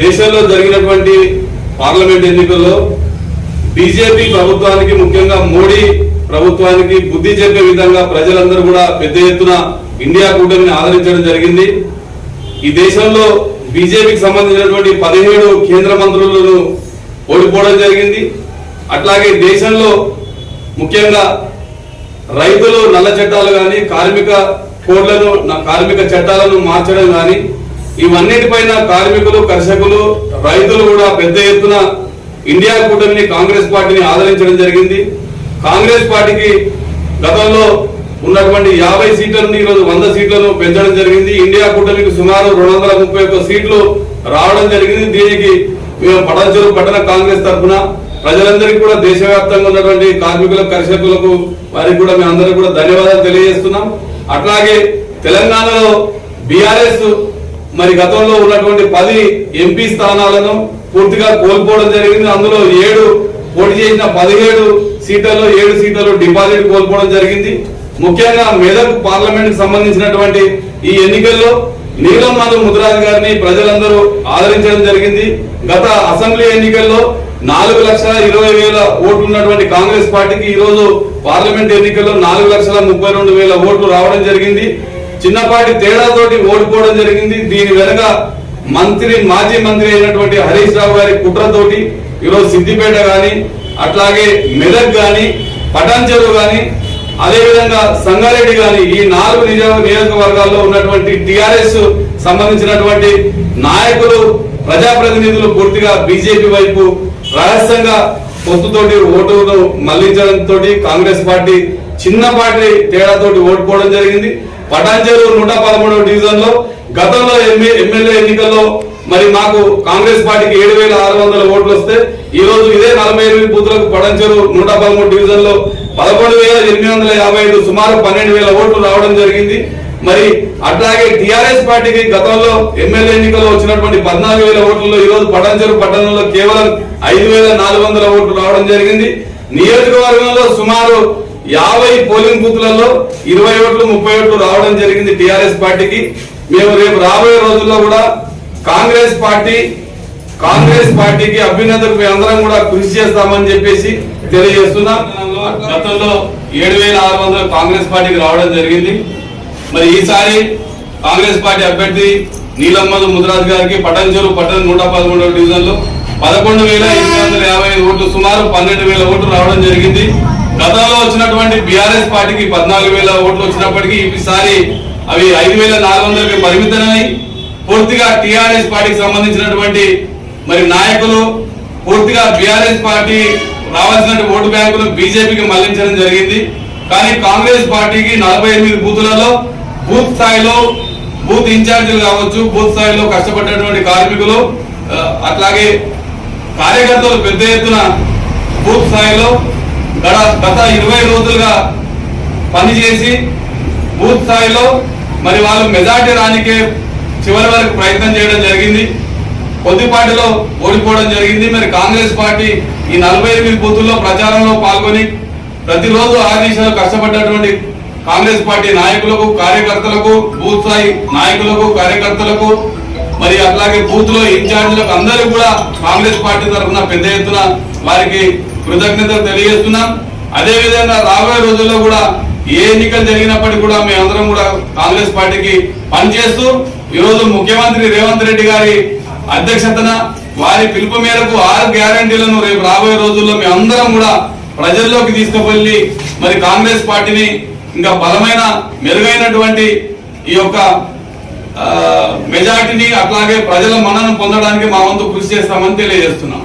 దేశంలో జరిగినటువంటి పార్లమెంట్ ఎన్నికల్లో బీజేపీ ప్రభుత్వానికి ముఖ్యంగా మోడీ ప్రభుత్వానికి బుద్ధి చెప్పే విధంగా ప్రజలందరూ కూడా పెద్ద ఎత్తున ఇండియా కూటమిని ఆదరించడం జరిగింది. ఈ దేశంలో బీజేపీకి సంబంధించినటువంటి పదిహేడు కేంద్ర మంత్రులను ఓడిపోవడం జరిగింది. అట్లాగే దేశంలో ముఖ్యంగా రైతులు నల్ల చట్టాలు కానీ కార్మిక కోడ్లను కార్మిక చట్టాలను మార్చడం కానీ ఇవన్నిటిపైన కార్మికులు కర్షకులు రైతులు కూడా పెద్ద ఎత్తున ఇండియా కూటమిని కాంగ్రెస్ పార్టీని ఆదరించడం జరిగింది. కాంగ్రెస్ పార్టీకి గతంలో ఉన్నటువంటి యాభై సీట్లను ఈరోజు వంద సీట్లను పెంచడం జరిగింది. ఇండియా కూటమికి సుమారు రెండు ముప్పై ఒక్క సీట్లు రావడం జరిగింది. దీనికి మేము పటాన్చెరు పట్టణ కాంగ్రెస్ తరఫున. ప్రజలందరికీ కూడా దేశవ్యాప్తంగా ఉన్నటువంటి కార్మికులకు కర్షకులకు వారికి కూడా మేము అందరికీ కూడా ధన్యవాదాలు తెలియజేస్తున్నాం. అట్లాగే తెలంగాణలో బీఆర్ఎస్ మరి గతంలో ఉన్నటువంటి పది ఎంపీ స్థానాలను పూర్తిగా కోల్పోవడం జరిగింది. అందులో ఏడు పోటీ చేసిన పదిహేడు సీట్లలో ఏడు సీట్లలో డిపాజిట్ కోల్పోవడం జరిగింది. ముఖ్యంగా మెదక్ పార్లమెంట్ సంబంధించినటువంటి ఈ ఎన్నికల్లో నీలం మాధవ్ ముద్రాజ్ గారిని ప్రజలందరూ ఆదరించడం జరిగింది. గత అసెంబ్లీ ఎన్నికల్లో నాలుగు లక్షల ఇరవై వేల ఓట్లు ఉన్నటువంటి కాంగ్రెస్ పార్టీకి ఈ రోజు పార్లమెంట్ ఎన్నికల్లో నాలుగు లక్షల ముప్పై రెండు వేల ఓట్లు రావడం జరిగింది. చిన్నపాటి తేడాతోటి ఓడిపోవడం జరిగింది. దీని వెనక మంత్రి మాజీ మంత్రి అయినటువంటి హరీష్ రావు గారి కుట్రతోటి ఈరోజు సిద్దిపేట గాని అట్లాగే మెదక్ గాని పటాన్చెరు గాని అదేవిధంగా సంగారెడ్డి గాని ఈ నాలుగు నిజ నియోజకవర్గాల్లో ఉన్నటువంటి టిఆర్ఎస్ సంబంధించినటువంటి నాయకులు ప్రజాప్రతినిధులు పూర్తిగా బీజేపీ వైపు రహస్యంగా పొత్తుతోటి ఓటును మళ్ళించడంతో కాంగ్రెస్ పార్టీ చిన్నపాటి తేడాతోటి ఓడిపోవడం జరిగింది. పటాన్చెరు నూట పదమూడవ డివిజన్లో గతంలో ఎమ్మె- ఎమ్మెల్యే ఎన్నికల్లో మరి మాకు కాంగ్రెస్ పార్టీకి ఏడు వేల ఆరు వందల ఓట్లు వస్తే ఈ రోజు ఇదే నలభై ఎనిమిది బూతులకు పడంచెరు నూట పదమూడు డివిజన్లో పదకొండు వేల ఎనిమిది వందల యాభై ఐదు సుమారు పన్నెండు వేల ఓట్లు రావడం జరిగింది. మరి అట్లాగే టిఆర్ఎస్ పార్టీకి గతంలో ఎమ్మెల్యే ఎన్నికల్లో వచ్చినటువంటి పద్నాలుగు వేల ఓట్లలో ఈ రోజు పడంచెరు పట్టణంలో కేవలం ఐదు వేల నాలుగు వందల ఓట్లు రావడం జరిగింది. నియోజకవర్గంలో సుమారు యాభై పోలింగ్ బూత్లలో ఇరవై ఓట్లు ముప్పై ఓట్లు రావడం జరిగింది టిఆర్ఎస్ పార్టీకి. మేము రేపు రాబోయే రోజుల్లో కూడా కాంగ్రెస్ పార్టీ కాంగ్రెస్ పార్టీకి అభ్యున్నతకు మేము అందరం కూడా కృషి చేస్తామని చెప్పేసి తెలియజేస్తున్నాం. గతంలో ఏడు వేల ఆరు వందలు కాంగ్రెస్ పార్టీకి రావడం జరిగింది. మరి ఈసారి కాంగ్రెస్ పార్టీ అభ్యర్థి నీలమ్మధు ముద్రాజ్ గారికి పటంచెరు పట్టణ నూట పదమూడవ డివిజన్లో పదకొండు వేల ఎనిమిది వందల యాభై ఐదు ఓట్లు సుమారు పన్నెండు వేల ఓట్లు రావడం జరిగింది. గతంలో వచ్చినటువంటి బీఆర్ఎస్ పార్టీకి పద్నాలుగు వేల ఓట్లు వచ్చినప్పటికీ ఈసారి అవి ఐదు వేల నాలుగు వందలకి పరిమితమై పూర్తిగా టిఆర్ఎస్ పార్టీకి సంబంధించినటువంటి మరి నాయకులు పూర్తిగా బీఆర్ఎస్ పార్టీ రావాల్సిన ఓటు బ్యాంకులు బీజేపీకి మళ్ళించడం జరిగింది. కానీ కాంగ్రెస్ పార్టీకి నలభై ఎనిమిది బూతులలో బూత్ స్థాయిలో బూత్ ఇన్ఛార్జీలు కావచ్చు బూత్ స్థాయిలో కష్టపడ్డటువంటి కార్మికులు అట్లాగే కార్యకర్తలు పెద్ద ఎత్తున బూత్ స్థాయిలో గత గత ఇరవై రోజులుగా పనిచేసి బూత్ స్థాయిలో మరి వాళ్ళు మెజార్టీ రానికే చివరి వరకు ప్రయత్నం చేయడం జరిగింది. కొద్దిపాటిలో ఓడిపోవడం జరిగింది. మరి కాంగ్రెస్ పార్టీ ఈ నలభై ఎనిమిది బూతుల్లో ప్రచారంలో పాల్గొని ప్రతిరోజు ఆ దిశలో కష్టపడ్డటువంటి కాంగ్రెస్ పార్టీ నాయకులకు కార్యకర్తలకు బూత్ స్థాయి నాయకులకు కార్యకర్తలకు మరి అట్లాగే బూత్లో ఇన్ఛార్జీలకు అందరికీ కూడా కాంగ్రెస్ పార్టీ తరఫున పెద్ద ఎత్తున వారికి కృతజ్ఞతలు తెలియజేస్తున్నాం. అదే విధంగా రాబోయే రోజుల్లో కూడా ఏ ఎన్నికలు జరిగినప్పటికీ కూడా మేమందరం కూడా కాంగ్రెస్ పార్టీకి పనిచేస్తూ ఈ రోజు ముఖ్యమంత్రి రేవంత్ రెడ్డి గారి అధ్యక్షతన వారి పిలుపు మేరకు ఆరు గ్యారంటీలను రేపు రాబోయే రోజుల్లో మేమందరం కూడా ప్రజల్లోకి తీసుకువెళ్ళి మరి కాంగ్రెస్ పార్టీని ఇంకా బలమైన మెరుగైనటువంటి ఈ యొక్క మెజార్టీని అట్లాగే ప్రజల మనను పొందడానికి మా వంతు కృషి చేస్తామని తెలియజేస్తున్నాం.